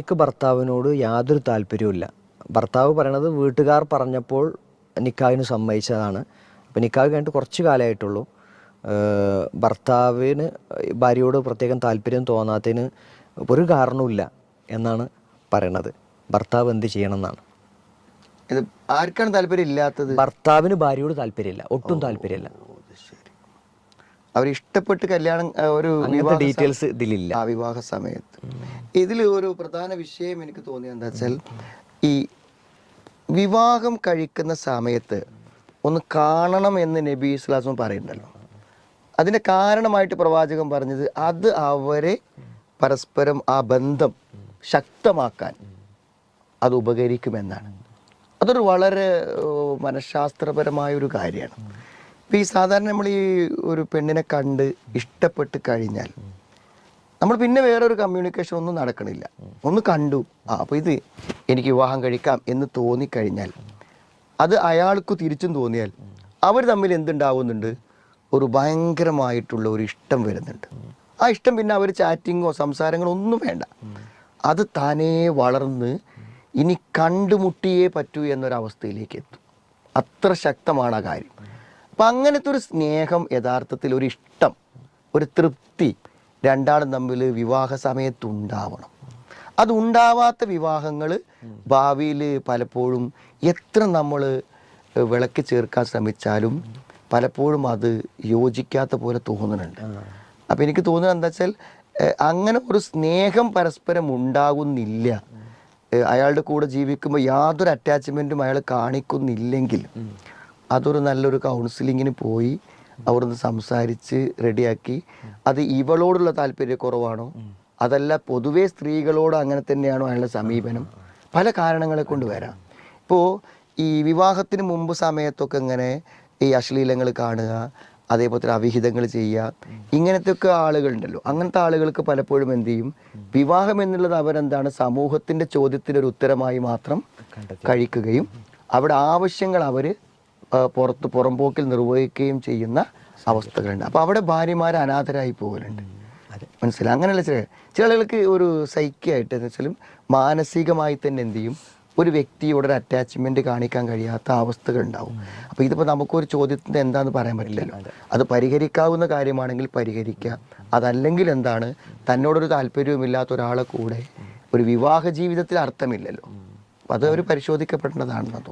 എനിക്ക് ഭർത്താവിനോട് യാതൊരു താല്പര്യവുമില്ല. ഭർത്താവ് പറയണത് വീട്ടുകാർ പറഞ്ഞപ്പോൾ നിക്കാഹിന് സമ്മതിച്ചതാണ്. അപ്പം നിക്കാഹ് കഴിഞ്ഞിട്ട് കുറച്ച് കാലമായിട്ടുള്ളൂ. ഭർത്താവിന് ഭാര്യയോട് പ്രത്യേകം താല്പര്യം തോന്നാത്തതിന് ഒരു കാരണവുമില്ല എന്നാണ് പറയണത്. ഭർത്താവ് എന്ത് ചെയ്യണം എന്നാണ് ഇത് ആർക്കാണ് താല്പര്യം ഇല്ലാത്തത്? ഭർത്താവിന് ഭാര്യയോട് താല്പര്യമില്ല. ഒട്ടും താല്പര്യമില്ല. അവർ ഇഷ്ടപ്പെട്ട് കല്യാണം ഒരു വിവാഹ ഡീറ്റെയിൽസ് ഇതിലില്ല. ആ വിവാഹ സമയത്ത്. ഇതിൽ ഒരു പ്രധാന വിഷയം എനിക്ക് തോന്നിയത് എന്താ വെച്ചാൽ ഈ വിവാഹം കഴിക്കുന്ന സമയത്ത് ഒന്ന് കാണണം എന്ന് നബി ഇസ്ലാസും പറയുന്നുണ്ടല്ലോ. അതിന്റെ കാരണമായിട്ട് പ്രവാചകൻ പറഞ്ഞത് അത് അവരെ പരസ്പരം ആ ബന്ധം ശക്തമാക്കാൻ അത് ഉപകരിക്കുമെന്നാണ്. അതൊരു വളരെ മനഃശാസ്ത്രപരമായൊരു മനഃശാസ്ത്രപരമായ ഒരു കാര്യമാണ്. ഇപ്പം ഈ സാധാരണ നമ്മൾ ഈ ഒരു പെണ്ണിനെ കണ്ട് ഇഷ്ടപ്പെട്ട് കഴിഞ്ഞാൽ നമ്മൾ പിന്നെ വേറൊരു കമ്മ്യൂണിക്കേഷൻ ഒന്നും നടക്കണില്ല. ഒന്ന് കണ്ടു. ആ അപ്പോൾ ഇത് എനിക്ക് വിവാഹം കഴിക്കാം എന്ന് തോന്നിക്കഴിഞ്ഞാൽ അത് അയാൾക്ക് തിരിച്ചും തോന്നിയാൽ അവർ തമ്മിൽ എന്തുണ്ടാവുന്നുണ്ട്? ഒരു ഭയങ്കരമായിട്ടുള്ള ഒരു ഇഷ്ടം വരുന്നുണ്ട്. ആ ഇഷ്ടം പിന്നെ അവർ ചാറ്റിങ്ങോ സംസാരങ്ങളോ ഒന്നും വേണ്ട. അത് താനേ വളർന്ന് ഇനി കണ്ടുമുട്ടിയേ പറ്റൂ എന്നൊരവസ്ഥയിലേക്ക് എത്തും. അത്ര ശക്തമാണ് ആ കാര്യം. അപ്പം അങ്ങനത്തെ ഒരു സ്നേഹം യഥാർത്ഥത്തിൽ ഒരു ഇഷ്ടം ഒരു തൃപ്തി രണ്ടാളും തമ്മിൽ വിവാഹ സമയത്ത് ഉണ്ടാവണം അത് ഉണ്ടാവാത്ത വിവാഹങ്ങൾ ഭാവിയിൽ പലപ്പോഴും എത്ര നമ്മൾ വിളക്ക് ചേർക്കാൻ ശ്രമിച്ചാലും പലപ്പോഴും അത് യോജിക്കാത്ത പോലെ തോന്നുന്നുണ്ട്. അപ്പം എനിക്ക് തോന്നുന്നത് എന്താ വെച്ചാൽ അങ്ങനെ ഒരു സ്നേഹം പരസ്പരം ഉണ്ടാകുന്നില്ല. അയാളുടെ കൂടെ ജീവിക്കുമ്പോൾ യാതൊരു അറ്റാച്ച്മെന്റും അയാൾ കാണിക്കുന്നില്ലെങ്കിൽ അതൊരു നല്ലൊരു കൗൺസിലിങ്ങിന് പോയി അവിടുന്ന് സംസാരിച്ച് റെഡിയാക്കി അത് ഇവളോടുള്ള താല്പര്യക്കുറവാണോ അതല്ല പൊതുവേ സ്ത്രീകളോട് അങ്ങനെ തന്നെയാണോ അയാളുടെ സമീപനം? പല കാരണങ്ങളെ കൊണ്ട് വരാം. ഇപ്പോൾ ഈ വിവാഹത്തിന് മുമ്പ് സമയത്തൊക്കെ ഇങ്ങനെ ഈ അശ്ലീലങ്ങൾ കാണുക അതേപോലെ തന്നെ അവിഹിതങ്ങൾ ചെയ്യുക ഇങ്ങനത്തെ ഒക്കെ ആളുകളുണ്ടല്ലോ. അങ്ങനത്തെ ആളുകൾക്ക് പലപ്പോഴും എന്ത് ചെയ്യും? വിവാഹം എന്നുള്ളത് അവരെന്താണ്? സമൂഹത്തിന്റെ ചോദ്യത്തിനൊരു ഉത്തരമായി മാത്രം കഴിക്കുകയും അവിടെ ആവശ്യങ്ങൾ അവർ പുറത്ത് പുറംപോക്കിൽ നിർവഹിക്കുകയും ചെയ്യുന്ന അവസ്ഥകളുണ്ട്. അപ്പോൾ അവിടെ ഭാര്യമാർ അനാഥരായി പോകലുണ്ട്. മനസ്സിലായി? അങ്ങനെയുള്ള ചില ചില ആളുകൾക്ക് ഒരു സൈക്കിയായിട്ട് എന്ന് വെച്ചാലും മാനസികമായി തന്നെ എന്ത് ചെയ്യും? ഒരു വ്യക്തിയോട് ഒരു അറ്റാച്ച്മെന്റ് കാണിക്കാൻ കഴിയാത്ത അവസ്ഥകൾ ഉണ്ടാവും. അപ്പോൾ ഇതിപ്പോൾ നമുക്കൊരു ചോദ്യത്തിന്റെ എന്താണെന്ന് പറയാൻ പറ്റില്ലല്ലോ. അത്. പരിഹരിക്കാവുന്ന കാര്യമാണെങ്കിൽ പരിഹരിക്കുക അതല്ലെങ്കിൽ എന്താണ്? തന്നോടൊരു താല്പര്യവുമില്ലാത്ത ഒരാളെ കൂടെ ഒരു വിവാഹ ജീവിതത്തിൽ അർത്ഥമില്ലല്ലോ. അപ്പോൾ അത് അവർ പരിശോധിക്കപ്പെടേണ്ടതാണെന്ന് തോന്നുന്നു